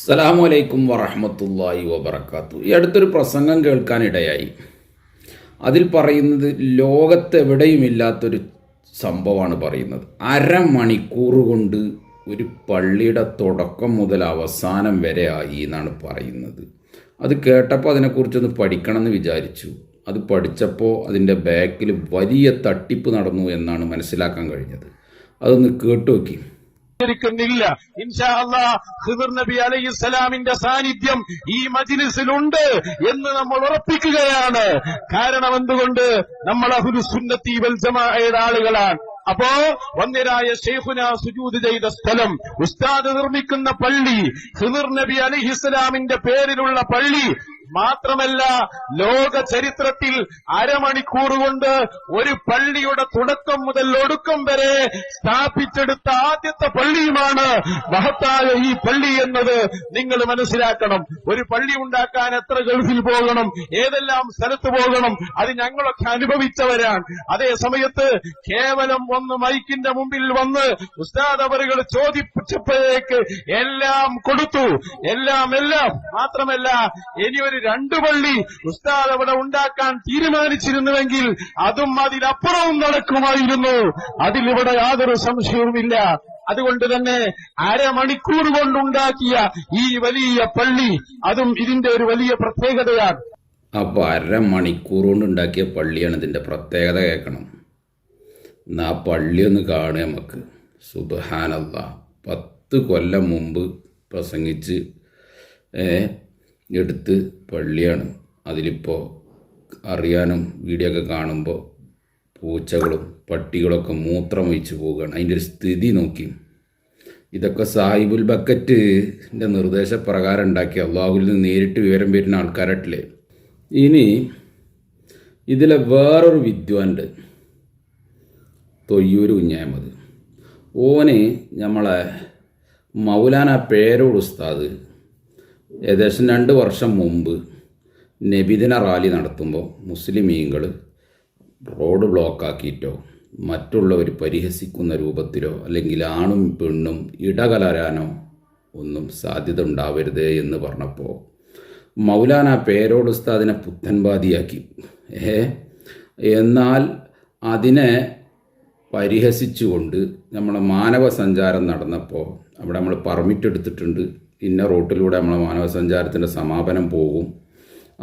അസ്സലാമു അലൈക്കും വറഹമത്തല്ലാഹി വബർക്കാത്തു ഈ അടുത്തൊരു പ്രസംഗം കേൾക്കാനിടയായി അതിൽ പറയുന്നത് ലോകത്തെവിടെയുമില്ലാത്തൊരു സംഭവമാണ് പറയുന്നത്. അരമണിക്കൂർ കൊണ്ട് ഒരു പള്ളിയുടെ തുടക്കം മുതൽ അവസാനം വരെ ആയി എന്നാണ് പറയുന്നത്. അത് കേട്ടപ്പോൾ അതിനെക്കുറിച്ചൊന്ന് പഠിക്കണം എന്ന് വിചാരിച്ചു. അത് പഠിച്ചപ്പോൾ അതിന്റെ ബാക്കിൽ വലിയ തട്ടിപ്പ് നടന്നു എന്നാണ് മനസ്സിലാക്കാൻ കഴിഞ്ഞത്. അതൊന്ന് കേട്ടു നോക്കി. ില്ല ഇൻഷാ അല്ലാ ഖിദർ നബി അലൈഹി ഇസ്ലാമിന്റെ സാന്നിധ്യം ഈ മജിലിസിലുണ്ട് എന്ന് നമ്മൾ ഉറപ്പിക്കുകയാണ്. കാരണം എന്തുകൊണ്ട്? നമ്മൾ അഹുലു സുന്നത്തി വൽ ജമാഅയുടെ ആളുകളാണ്. അപ്പോ വന്നിരായ ഷെയ്ഖുന സുജൂദ് ചെയ്ത സ്ഥലം ഉസ്താദ് നിർമ്മിക്കുന്ന പള്ളി ഹിദർ നബി അലിഹിസ്ലാമിന്റെ പേരിലുള്ള പള്ളി മാത്രമല്ല ലോക ചരിത്രത്തിൽ അരമണിക്കൂർ കൊണ്ട് ഒരു പള്ളിയുടെ തുടക്കം മുതൽ ഒടുക്കം വരെ സ്ഥാപിച്ചെടുത്ത ആദ്യത്തെ പള്ളിയുമാണ് മഹത്തായ ഈ പള്ളി എന്നത്. നിങ്ങൾ മനസ്സിലാക്കണം ഒരു പള്ളി ഉണ്ടാക്കാൻ എത്ര ഗൾഫിൽ പോകണം ഏതെല്ലാം സ്ഥലത്ത് പോകണം അത് ഞങ്ങളൊക്കെ അനുഭവിച്ചവരാണ്. അതേ സമയത്ത് കേവലം ഒന്ന് മൈക്കിന്റെ മുമ്പിൽ വന്ന് ഉസ്താദ് അവറുകൾ ചോദിച്ചപ്പോഴേക്ക് എല്ലാം കൊടുത്തു. എല്ലാം എല്ലാം. മാത്രമല്ല ഇനി ഒരു രണ്ടു പള്ളി ഉസ്താദ് അവിടെ ഉണ്ടാക്കാൻ തീരുമാനിച്ചിരുന്നുവെങ്കിൽ അതും അതിനപ്പുറവും നടക്കുമായിരുന്നു. അതിലിവിടെ യാതൊരു സംശയവുമില്ല. അതുകൊണ്ട് തന്നെ അരമണിക്കൂർ കൊണ്ടുണ്ടാക്കിയ ഈ വലിയ പള്ളി അതും ഇതിന്റെ ഒരു വലിയ പ്രത്യേകതയാണ്. അപ്പോൾ അരമണിക്കൂർ കൊണ്ട് ഉണ്ടാക്കിയ പള്ളിയാണ് ഇതിന്റെ പ്രത്യേകത കേൾക്കണം. എന്നാ പള്ളി ഒന്ന് കാണുക നമുക്ക്. സുബഹാനല്ല. പത്ത് കൊല്ലം മുമ്പ് പ്രസംഗിച്ച് എടുത്ത് പള്ളിയാണ്. അതിലിപ്പോൾ അറിയാനും വീഡിയോ ഒക്കെ കാണുമ്പോൾ പൂച്ചകളും പട്ടികളൊക്കെ മൂത്രം ഒഴിച്ച് പോവുകയാണ്. അതിന്റെ ഒരു സ്ഥിതി നോക്കി. ഇതൊക്കെ സാഹിബുൽ ബക്കറ്റിന്റെ നിർദ്ദേശപ്രകാരം ഉണ്ടാക്കിയ അള്ളാഹുവിൽ നിന്ന് നേരിട്ട് വിവരം വരുന്ന ആൾക്കാരട്ടില്ലേ ഇനി ഇതിലെ വേറൊരു വിദ്വാനുണ്ട് തൊയ്യൂർ കുഞ്ഞായ്മത് ഓന് നമ്മളെ മൗലാന പേരോട് ഉസ്താദ് ഏകദേശം രണ്ട് വർഷം മുമ്പ് നബിദിന റാലി നടത്തുമ്പോൾ മുസ്ലിമീങ്ങൾ റോഡ് ബ്ലോക്കാക്കിയിട്ടോ മറ്റുള്ളവർ പരിഹസിക്കുന്ന രൂപത്തിലോ അല്ലെങ്കിൽ ആണും പെണ്ണും ഇടകലരാനോ ഒന്നും സാധ്യത ഉണ്ടാവരുത് എന്ന് പറഞ്ഞപ്പോൾ മൗലാന പേരോട് ഉസ്താദിനെ പുത്തൻവാദിയാക്കി. ഏ? എന്നാൽ അതിനെ പരിഹസിച്ചുകൊണ്ട് നമ്മളെ മാനവ സഞ്ചാരം നടന്നപ്പോൾ അവിടെ നമ്മൾ പെർമിറ്റ് എടുത്തിട്ടുണ്ട്. ഇന്ന റൂട്ടിലൂടെ നമ്മളെ മാനവസഞ്ചാരത്തിന്റെ സമാപനം പോകും.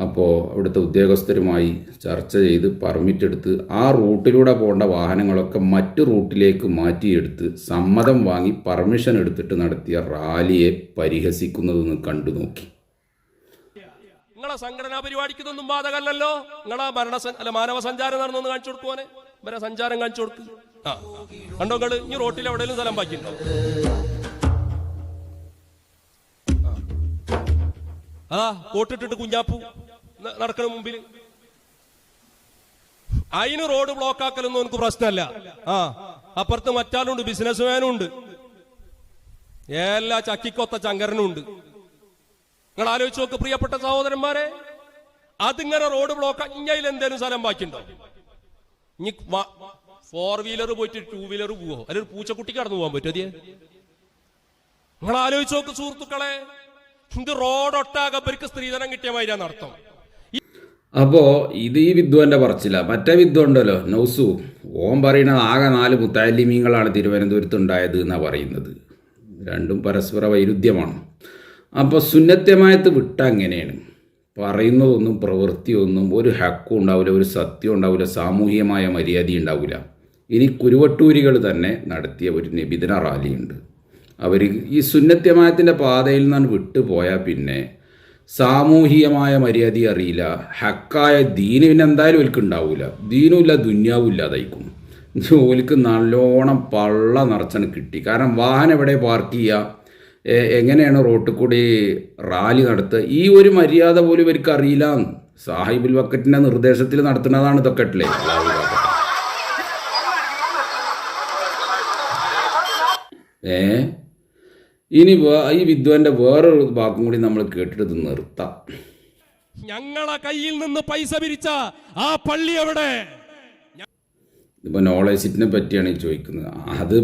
അപ്പോൾ അവിടുത്തെ ഉദ്യോഗസ്ഥരുമായി ചർച്ച ചെയ്ത് പെർമിറ്റ് എടുത്ത് ആ റൂട്ടിലൂടെ പോകേണ്ട വാഹനങ്ങളൊക്കെ മറ്റു റൂട്ടിലേക്ക് മാറ്റിയെടുത്ത് സമ്മതം വാങ്ങി പെർമിഷൻ എടുത്തിട്ട് നടത്തിയ റാലിയെ പരിഹസിക്കുന്നതെന്ന് കണ്ടു നോക്കി. നിങ്ങളെ സംഘടനാ പരിപാടിക്ക് ഇതൊന്നും ബാധകമല്ലല്ലോ നിങ്ങളെ മരണ അല്ല മാനവ സഞ്ചാരം നടന്നു കാണിച്ചു കൊടുക്കുവാനെ സഞ്ചാരം കാണിച്ചു കൊടുക്ക്. ആ കണ്ടോ ഇനി റോട്ടിൽ എവിടെയെങ്കിലും സ്ഥലം ബാക്കിയുണ്ടോ? ആ കോട്ടിട്ടിട്ട് കുഞ്ചാപ്പു നടക്കണ മുമ്പിൽ. അതിന് റോഡ് ബ്ലോക്ക് ആക്കലൊന്നും എനിക്ക് പ്രശ്നമല്ല. ആ അപ്പുറത്ത് മറ്റാളുണ്ട് ബിസിനസ്മാനും ഉണ്ട് എല്ലാ ചക്കിക്കൊത്ത ചങ്കരനും ഉണ്ട് നിങ്ങൾ ആലോചിച്ച് നോക്ക് പ്രിയപ്പെട്ട സഹോദരന്മാരെ അതിങ്ങനെ റോഡ് ബ്ലോക്ക് ഇഞ്ഞയിൽ എന്തേലും സ്ഥലം ബാക്കിയുണ്ടോ? ഇനി ഫോർ വീലർ പോയിട്ട് ടൂ വീലർ പോവോ? അല്ലെങ്കിൽ പൂച്ചക്കുട്ടി കടന്നു പോകാൻ പറ്റുമോ അതിയെ നിങ്ങൾ ആലോചിച്ച് നോക്ക് സുഹൃത്തുക്കളെ ഇത് റോഡൊട്ടാകെ ഇവർക്ക് സ്ത്രീധനം കിട്ടിയ മാതിരിയാണ് അർത്ഥം. അപ്പോൾ ഇത് ഈ വിദ്വാന്റെ പറച്ചില്ല മറ്റേ വിദ്വാൻ ഉണ്ടല്ലോ നൗസു. ഓം പറയുന്നത് ആകെ നാല് മുത്താലിമീങ്ങളാണ് തിരുവനന്തപുരത്ത് ഉണ്ടായത് എന്നാണ് പറയുന്നത്. രണ്ടും പരസ്പര വൈരുദ്ധ്യമാണ്. അപ്പോൾ സുന്നത്യമായത്ത് വിട്ട അങ്ങനെയാണ് പറയുന്നതൊന്നും പ്രവൃത്തിയൊന്നും ഒരു ഹക്കും ഉണ്ടാവില്ല ഒരു സത്യം ഉണ്ടാവില്ല സാമൂഹികമായ മര്യാദ ഉണ്ടാവില്ല. ഇനി കുരുവട്ടൂരികൾ തന്നെ നടത്തിയ ഒരു നിബിധന റാലിയുണ്ട്. അവർ ഈ സുന്നത്യമായത്തിന്റെ പാതയിൽ നിന്നാണ് വിട്ടുപോയാൽ പിന്നെ സാമൂഹികമായ മര്യാദ അറിയില്ല. ഹക്കായ ദീന് പിന്നെ എന്തായാലും ഓൽക്ക് ഉണ്ടാവില്ല ദീനും ഇല്ല ദുന്യാവും ഇല്ലാതായിക്കും. ജോലിക്ക് നല്ലോണം പള്ള നിറച്ചാണ് കിട്ടി. കാരണം വാഹനം എവിടെ പാർക്ക് ചെയ്യുക എങ്ങനെയാണ് റോട്ടിൽ കൂടി റാലി നടത്തുക? ഈ ഒരു മര്യാദ പോലും ഇവർക്ക് അറിയില്ല. സാഹിബുൽ വക്കറ്റിന്റെ നിർദ്ദേശത്തിൽ നടത്തുന്നതാണ് ഇതൊക്കെ അല്ലേ? ഏ? ഇനി ഈ വിദ്വാന്റെ വേറൊരു ഭാഗം കൂടി നമ്മൾ കേട്ടിട്ട് നിർത്താം. ഞങ്ങളെ കയ്യിൽ നിന്ന് പൈസ പിരിച്ച ആ പള്ളി എവിടെ? ഇപ്പൊ നോളജ് സിറ്റിനെ പറ്റിയാണ് ഈ ചോദിക്കുന്നത്. അത്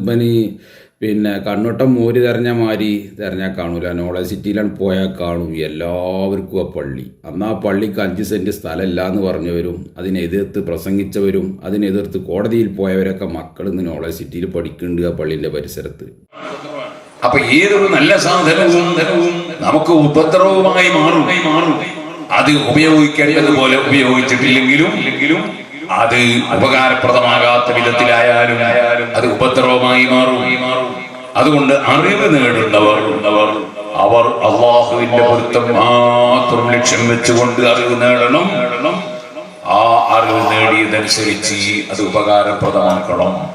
പിന്നെ കണ്ണോട്ടം മോര് തെരഞ്ഞ മാതിരി തെരഞ്ഞാൽ കാണൂല. നോളജ് സിറ്റിയിലാണ് പോയാൽ കാണും. എല്ലാവർക്കും ആ പള്ളി. അന്ന് ആ പള്ളിക്ക് അഞ്ച് സെന്റ് സ്ഥലമില്ല എന്ന് പറഞ്ഞവരും അതിനെതിർത്ത് പ്രസംഗിച്ചവരും അതിനെതിർത്ത് കോടതിയിൽ പോയവരൊക്കെ മക്കൾ ഇന്ന് നോളജ് സിറ്റിയിൽ പഠിക്കുന്നുണ്ട് ആ പള്ളിന്റെ പരിസരത്ത്. അപ്പൊ ഏതൊരു നല്ല സാധനവും നമുക്ക് ഉപദ്രവമായി മാറും. മാറും അത് ഉപയോഗിക്കേണ്ടതുപോലെ ഉപയോഗിച്ചിട്ടില്ലെങ്കിലും ഇല്ലെങ്കിലും അത് ഉപകാരപ്രദമാകാത്ത വിധത്തിലായാലും അത് ഉപദ്രവമായി മാറും. അതുകൊണ്ട് അറിവ് നേടുന്നവർ അവർ അള്ളാഹുവിന്റെ പൊരുത്തം മാത്രം ലക്ഷ്യം വെച്ചുകൊണ്ട് അറിവ് നേടണം. ആ അറിവ് നേടിയതനുസരിച്ച് അത് ഉപകാരപ്രദമാക്കണം.